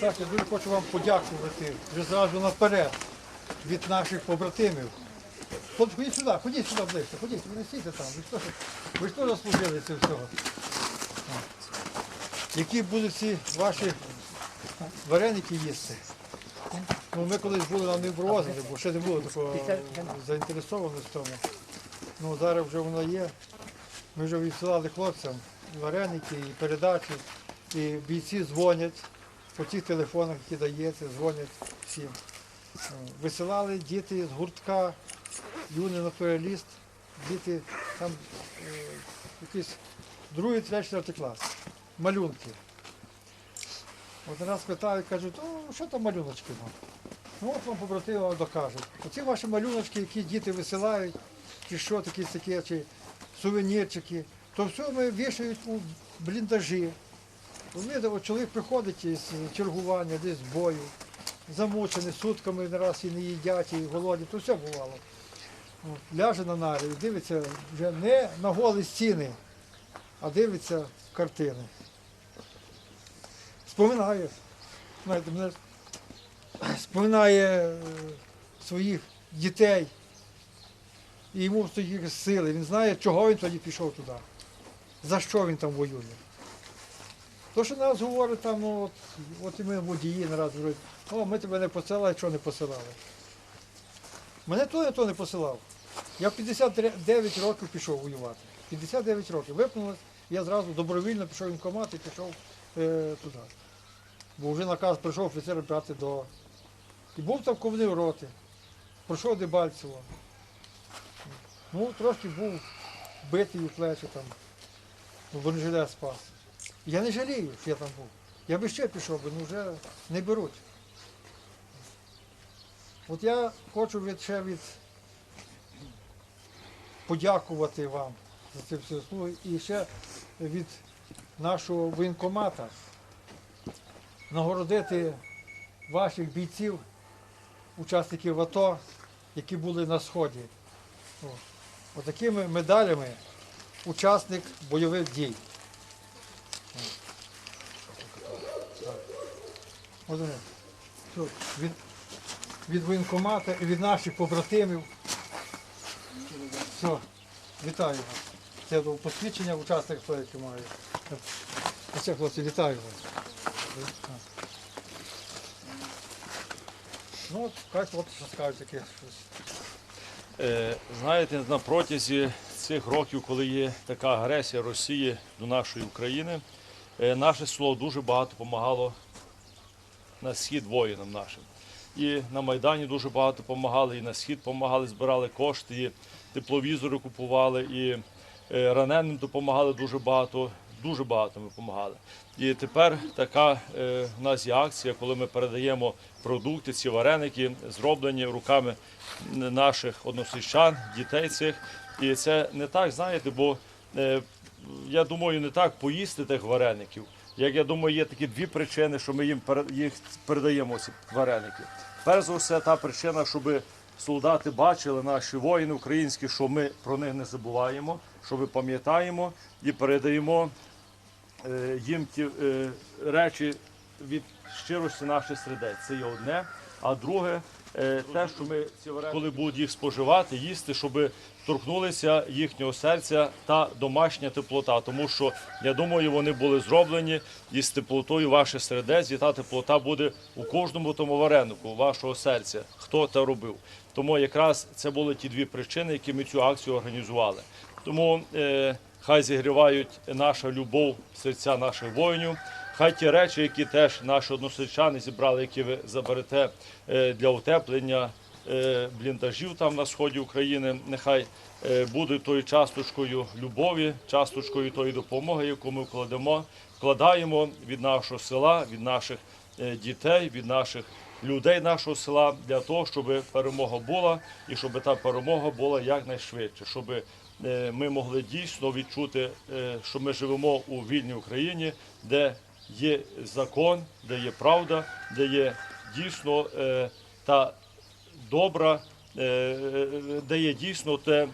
Так, я дуже хочу вам подякувати вже зразу наперед від наших побратимів. Ходіть сюди, ходіть сюди ближче, ходіть, ви не там. Ви ж теж, ви це всього. Які будуть ці ваші вареники їсти? Ну, ми колись були на Невбровозі, бо ще не було такого заінтересованих в тому. Ну, зараз вже воно є. Ми вже відсилали хлопцям вареники і передачі, і бійці дзвонять по тих телефонах, які даєте, дзвонять всім. Висилали діти з гуртка, юний натураліст, діти там е, якийсь другий, третій, четвертий клас, малюнки. От раз питають, кажуть, о, що там малюночки вам? Ну от вам побратими вам докажуть. Оці ваші малюночки, які діти висилають, чи що такі такі, чи сувенірчики, то все ми вішають у бліндажі. От чоловік приходить із чергування, десь з бою, замучений, сутками не раз і не їдять, і голодні, то все бувало. Ляже на нарі дивиться вже не на голі стіни, а дивиться картини. Споминає. Знаєте, мене споминає е, своїх дітей. І йому стоїть сили. Він знає, чого він тоді пішов туди. За що він там воює. То, що нас говорить там, ну, от, от і ми водії не раз говорять, о, ми тебе не посилали, що не посилали. Мене то не то не посилав. Я в 59 років пішов воювати. 59 років. Випнулося, я зразу добровільно пішов в воєнкомат і пішов е, туди. Бо вже наказ прийшов офіцер брати до. І був там ковнив роти. Пройшов Дебальцево. Ну, трошки був битий у плечі там. Ну, бронежилет спас. Я не жалію, що я там був. Я би ще пішов би, ну вже не беруть. От я хочу від, ще від подякувати вам за ці всі услуги і ще від нашого воєнкомата нагородити ваших бійців, учасників АТО, які були на Сході. Отакими медалями учасник бойових дій. О. Так. Вони. Від, від воєнкомата і від наших побратимів. Все, вітаю вас. Це посвідчення учасник стоїть має. Оце, хлопці, вітаю вас. Ну, хай хлопці скажуть таке щось. Е, Знаєте, на протязі цих років, коли є така агресія Росії до нашої України, е, наше село дуже багато допомагало на схід воїнам нашим. І на Майдані дуже багато допомагали, і на схід допомагали, збирали кошти, і тепловізори купували, і е, раненим допомагали дуже багато. Дуже багато ми допомагали. І тепер така е, в нас є акція, коли ми передаємо продукти, ці вареники, зроблені руками наших односельчан, дітей цих. І це не так, знаєте, бо е, я думаю, не так поїсти тих вареників. Як я думаю, є такі дві причини, що ми їм їх передаємо ці вареники. Перш за все, та причина, щоб солдати бачили, наші воїни українські, що ми про них не забуваємо, що ми пам'ятаємо і передаємо е, їм ті е, речі від щирості наших сердець. Це є одне. А друге, е, те, що ми коли будуть їх споживати, їсти, щоб торкнулися їхнього серця та домашня теплота. Тому що я думаю, вони були зроблені із теплотою ваших сердець, і та теплота буде у кожному тому варенику вашого серця, хто це робив. Тому якраз це були ті дві причини, які ми цю акцію організували. Тому е, хай зігрівають наша любов серця наших воїнів. Хай ті речі, які теж наші односельчани зібрали, які ви заберете е, для утеплення бліндажів там на сході України, нехай е, будуть тою часточкою любові, часточкою тої допомоги, яку ми вкладемо, вкладаємо від нашого села, від наших е, дітей, від наших людей нашого села для того, щоб перемога була і щоб та перемога була якнайшвидше, щоб е, ми могли дійсно відчути, е, що ми живемо у вільній Україні, де є закон, де є правда, де є дійсно е, та добра, е, де є дійсно те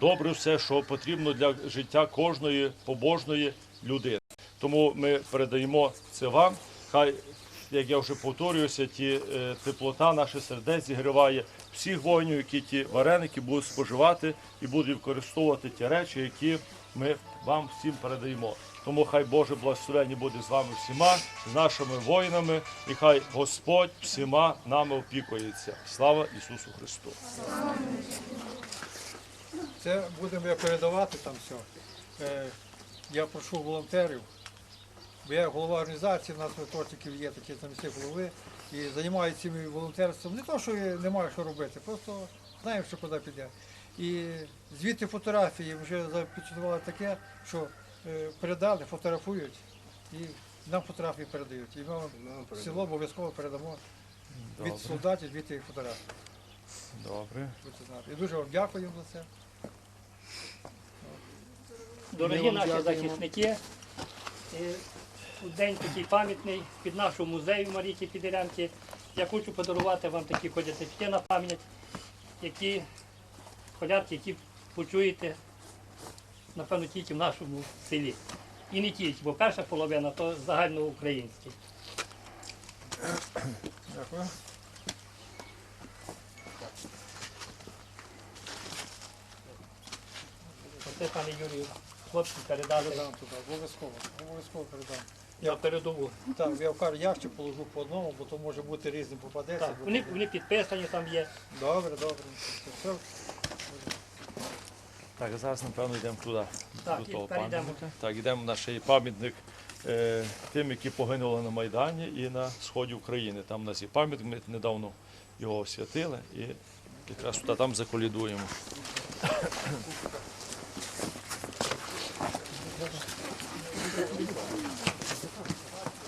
добре все, що потрібно для життя кожної побожної людини. Тому ми передаємо це вам. Хай як я вже повторююся, ті е, теплота наших сердець зігріває всіх воїнів, які ті вареники будуть споживати і будуть використовувати ті речі, які ми вам всім передаємо. Тому хай Боже благословення буде з вами всіма, з нашими воїнами, і хай Господь всіма нами опікується. Слава Ісусу Христу! Це будемо я передавати там все. Е, я прошу волонтерів. Бо я голова організації, у нас веторчиків є такі там всі голови. І займаюся цим волонтерством. Не то, що немає що робити, просто знаємо, що куди піде. І звідти фотографії вже запечатлували таке, що передали, фотографують і нам фотографії передають. І ми вам в село обов'язково передамо від Добре. солдатів, від тих фотографій. Добре. будете знати. І дуже вам дякую за це. Дорогі наші захисники, е, у день такий пам'ятний під нашого музею Марійки Підерянки. Я хочу подарувати вам такі ходятички на пам'ять, які колядки, які почуєте, напевно, тільки в нашому селі. І не тільки, бо перша половина то загальноукраїнські. Дякую. Оце, пане Юрію, хлопці передали Передам туди, обов'язково, обов'язково передам. на передову. Так, я в кар ящик положу по одному, бо то може бути різним попадеться. Так, бо- вони, вони підписані там є. Добре, добре. Все, Так, зараз, напевно, йдемо туди, Так, до того пам'ятника. Так, йдемо на ще пам'ятник е, тим, які погинули на Майдані і на сході України. Там у нас є пам'ятник, ми недавно його освятили і якраз туди там заколідуємо.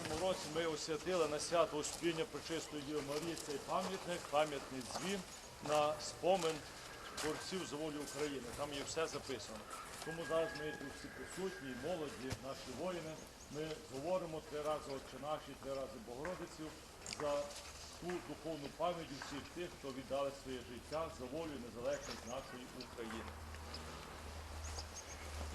цьому році ми освятили на свято Успіння Пречистої Діви Марії цей пам'ятник, пам'ятний дзвін на спомин борців за волю України. Там є все записано. Тому зараз ми тут всі присутні, молоді, наші воїни. Ми говоримо три рази Отче наші, три рази Богородицю за ту духовну пам'ять усіх тих, хто віддали своє життя за волю незалежність нашої України.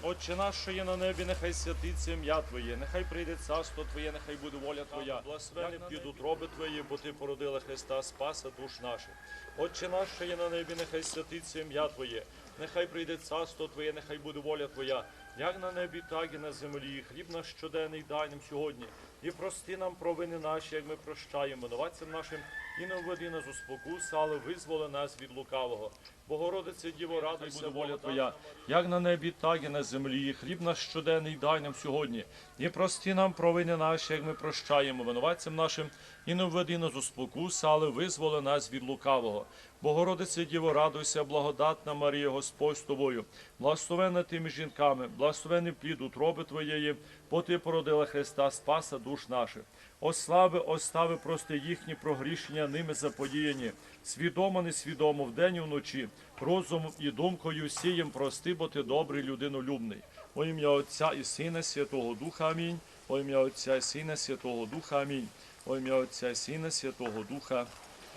Отче наш, що є на небі, нехай святиться ім'я Твоє, нехай прийде царство Твоє, нехай буде воля Твоя. Благословені підуть роби Твої, бо Ти породила Христа, Спаса душ наших. Отче наш, що є на небі, нехай святиться ім'я Твоє, нехай прийде царство Твоє, нехай буде воля Твоя, як на небі, так і на землі. Хліб наш щоденний дай нам сьогодні. І прости нам провини наші, як ми прощаємо винуватцям нашим, і не введи нас у спокусу, але визволи нас від лукавого. Богородице, Діво, радуйся, воля Твоя, як на небі, так і на землі. Хліб наш щоденний дай нам сьогодні. І прости нам провини наші, як ми прощаємо винуватцям нашим, і не введи нас у спокусу, але визволи нас від лукавого. Богородице, Діво, радуйся, благодатна Марія, Господь з тобою, благословенна ти між жінками, благословений плід утроби Твоєї, бо Ти породила Христа, Спаса душ наших. Ослави, остави, прости їхні прогрішення ними заподіяні, свідомо, несвідомо, вдень і вночі, розумом і думкою сієм прости, бо ти добрий людинолюбний. Во ім'я Отця і Сина Святого Духа Амінь. Во ім'я Отця і Сина Святого Духа Амінь. Во ім'я Отця і Сина Святого Духа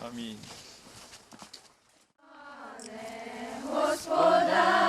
Амінь. Пусти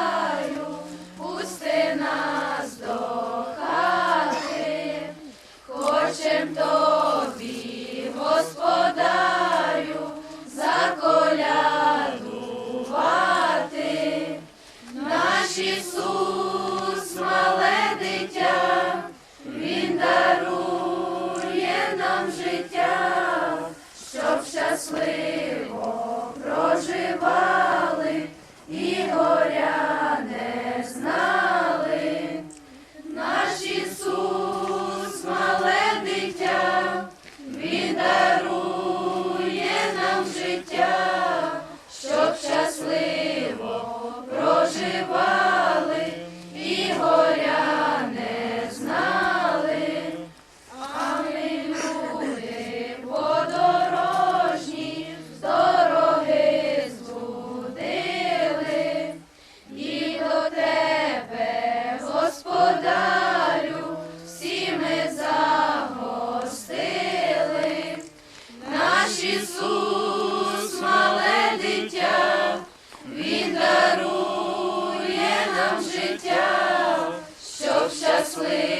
sleep.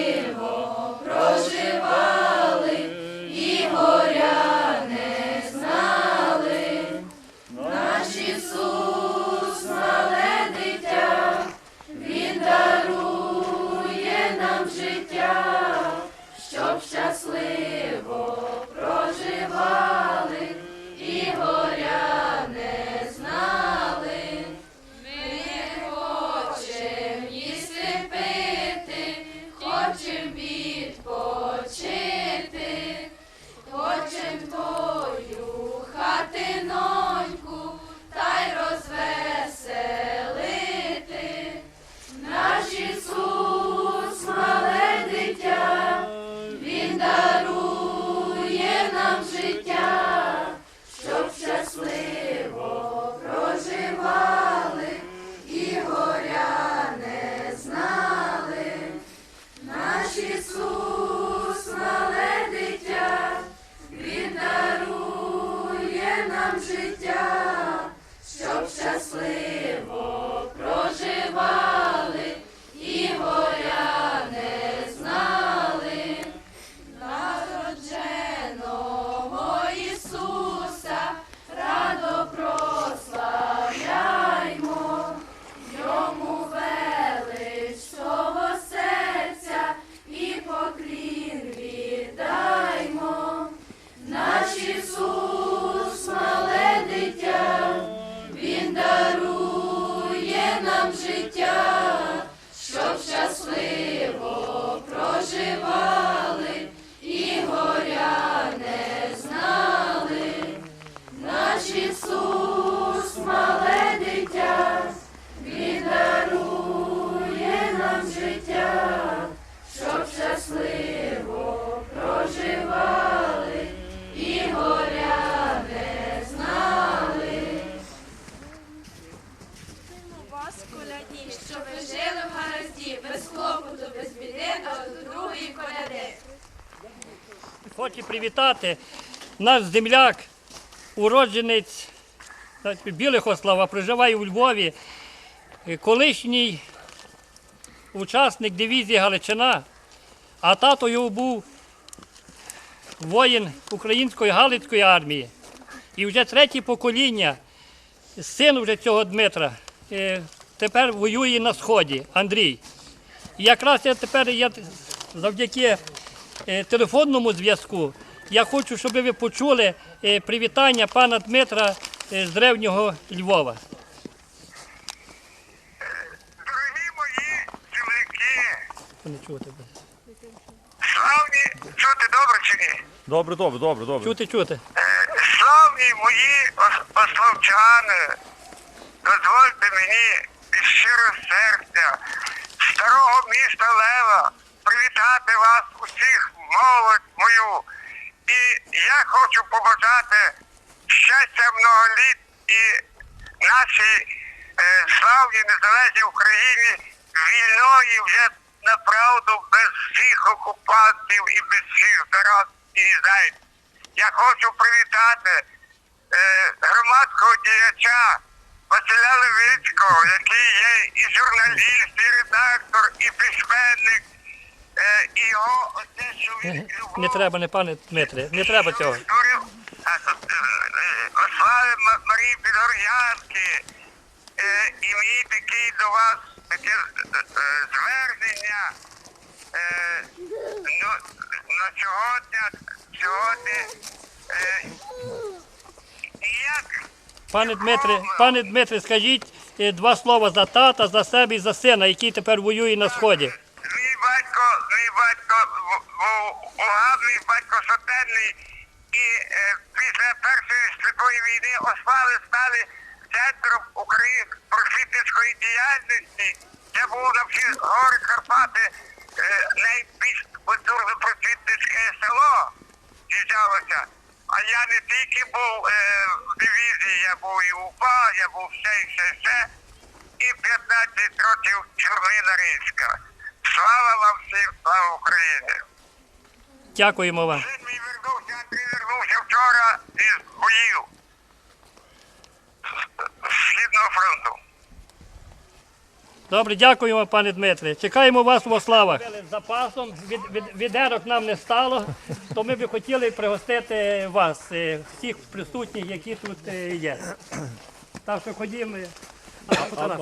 Проживали і горя не знали. Наш Хочу привітати наш земляк, уродженець значить, Білихослава, проживає у Львові, е, колишній учасник дивізії Галичина, а тато його був воїн української Галицької армії. І вже третє покоління, син вже цього Дмитра, е, тепер воює на Сході, Андрій. І якраз я тепер я завдяки телефонному зв'язку. Я хочу, щоб ви почули е, привітання пана Дмитра е, з древнього Львова. Дорогі мої земляки, Не чути. славні, чути добре чи ні? Добре, добре, добре, добре. Чути, чути. Е, Славні мої ос- ославчани, дозвольте мені від щирого серця старого міста Лева привітати вас усіх, молодь мою. І я хочу побажати щастя многоліт і нашій е, славній незалежній Україні вільної вже направду без всіх окупантів і без всіх зараз і зайць. Я хочу привітати е, громадського діяча Василя Левицького, який є і журналіст, і редактор, і письменник, і його оце, він любов. Не треба, не пане Дмитре, не треба цього. А, е, е, Марії Підгор'янки. Е, І мій такий до вас таке звернення ну, на сьогодні, сьогодні як Пане Дмитре, пане Дмитре, скажіть два слова за тата, за себе і за сина, який тепер воює на сході. Батько, мій батько був угадний, батько сотенний, і е, після Першої світової війни Ослави стали центром української просвітницької діяльності. Це було на всі гори Карпати е, найбільш культурно-просвітницьке село з'їжджалося. А я не тільки був е, в дивізії, я був і в УПА, я був все і все, все. І 15 років чорнина Ризька. Слава вам всім, слава Україні! Дякуємо вам. Син мій вернувся, Андрій вернувся вчора із боїв Східного фронту. Добре, дякуємо, пане Дмитре. Чекаємо вас в Ославах. З запасом від, від, відерок нам не стало, то ми б хотіли пригостити вас, е, всіх присутніх, які тут е, є. Так що ходімо. А, фотографії.